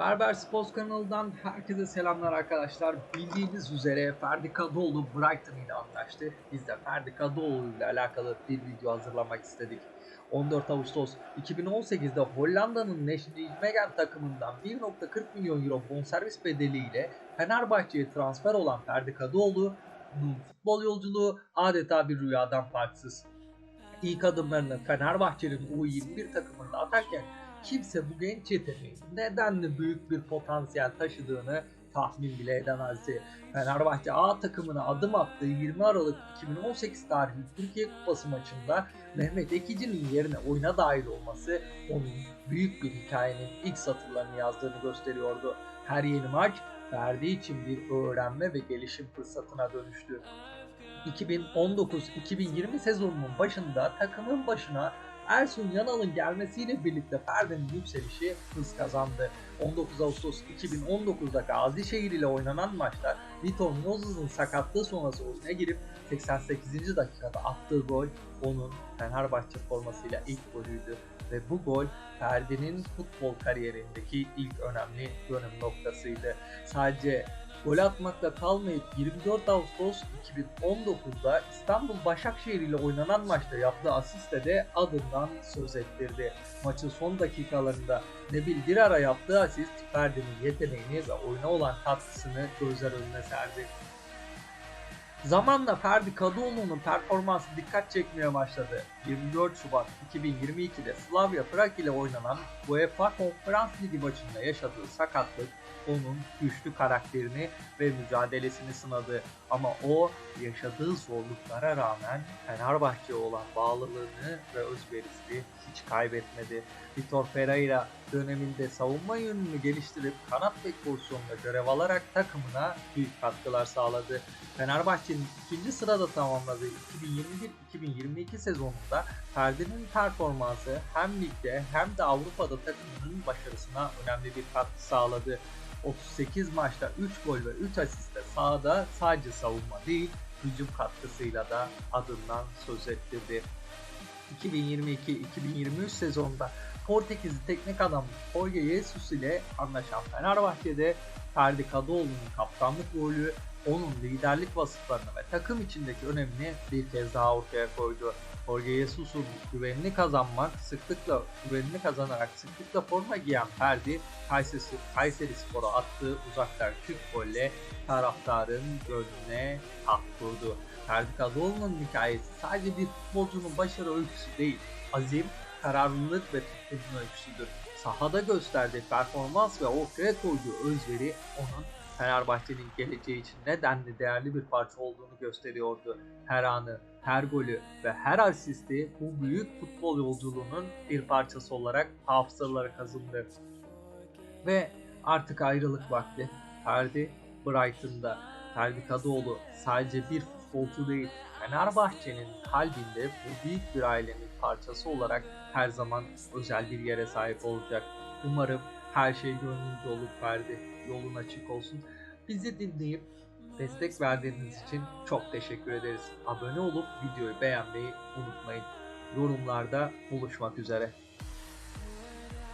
Berber Sports kanalından herkese selamlar arkadaşlar. Bildiğiniz üzere Ferdi Kadıoğlu Brighton ile anlaştı. Biz de Ferdi Kadıoğlu ile alakalı bir video hazırlamak istedik. 14 Ağustos 2018'de Hollanda'nın Nijmegen takımından 1.40 milyon euro bonservis bedeliyle Fenerbahçe'ye transfer olan Ferdi Kadıoğlu'nun futbol yolculuğu adeta bir rüyadan farksız. İlk adımlarını Fenerbahçe'nin U21 takımında atarken kimse bu genç yeteneğin nedenli büyük bir potansiyel taşıdığını tahmin bile edemezdi. Fenerbahçe A takımına adım attığı 20 Aralık 2018 tarihli Türkiye Kupası maçında Mehmet Ekici'nin yerine oyuna dahil olması onun büyük bir hikayenin ilk satırlarını yazdığını gösteriyordu. Her yeni maç Ferdi için bir öğrenme ve gelişim fırsatına dönüştü. 2019-2020 sezonunun başında takımın başına Ersun Yanal'ın gelmesiyle birlikte Ferdi'nin yükselişi hız kazandı. 19 Ağustos 2019'da Gazişehir ile oynanan maçta Vitor Moses'ın sakatlığı sonrası oyuna girip 88. dakikada attığı gol onun Fenerbahçe formasıyla ilk golüydü ve bu gol Ferdi'nin futbol kariyerindeki ilk önemli dönüm noktasıydı. Sadece gol atmakla kalmayıp 24 Ağustos 2019'da İstanbul Başakşehir ile oynanan maçta yaptığı asiste de adından söz ettirdi. Maçın son dakikalarında Nebil Dirar'a yaptığı asist Ferdi'nin yeteneğini ve oyuna olan katkısını gözler önüne serdi. Zamanla Ferdi Kadıoğlu'nun performansı dikkat çekmeye başladı. 24 Şubat 2022'de Slavia Prag ile oynanan UEFA Konferans Ligi maçında yaşadığı sakatlık onun güçlü karakterini ve mücadelesini sınadı. Ama o yaşadığı zorluklara rağmen Fenerbahçe'ye olan bağlılığını ve özverisini hiç kaybetmedi. Vitor Pereira döneminde savunma yönünü geliştirip kanat bek pozisyonunda görev alarak takımına büyük katkılar sağladı. Fenerbahçe'nin ikinci sırada tamamladığı 2021-2022 sezonunda Ferdi'nin performansı hem ligde hem de Avrupa'da takımının başarısına önemli bir katkı sağladı. 38 maçta 3 gol ve 3 asiste sahada sadece savunma değil hücum katkısıyla da adından söz ettirdi. 2022-2023 sezonunda Portekizli teknik adam Jorge Jesus ile anlaşan Fenerbahçe'de Ferdi Kadıoğlu'nun kaptanlık rolü onun liderlik vasıflarını ve takım içindeki önemini bir kez daha ortaya koydu. Jorge Jesus'un güvenini kazanmak, sıklıkla güvenini kazanarak sıklıkla forma giyen Ferdi, Kayseri, Kayseri Spor'a attığı uzaklar şut golle taraftarın gönlüne kurdu. Ferdi Kadıoğlu'nun hikayesi sadece bir futbolcunun başarı öyküsü değil, azim, kararlılık ve tutkunun öyküsüdür. Sahada gösterdiği performans ve ortaya koyduğu özveri onun Fenerbahçe'nin geleceği için nedenli değerli bir parça olduğunu gösteriyordu. Her anı, her golü ve her asisti bu büyük futbol yolculuğunun bir parçası olarak hafızalara kazındı. Ve artık ayrılık vakti. Ferdi Brighton'da. Ferdi Kadıoğlu sadece bir futbolcu değil, Fenerbahçe'nin kalbinde bu büyük bir ailenin parçası olarak her zaman özel bir yere sahip olacak. Umarım her şey gönlünüzce olur Ferdi. Yolun açık olsun. Bizi dinleyip destek verdiğiniz için çok teşekkür ederiz. Abone olup videoyu beğenmeyi unutmayın. Yorumlarda buluşmak üzere.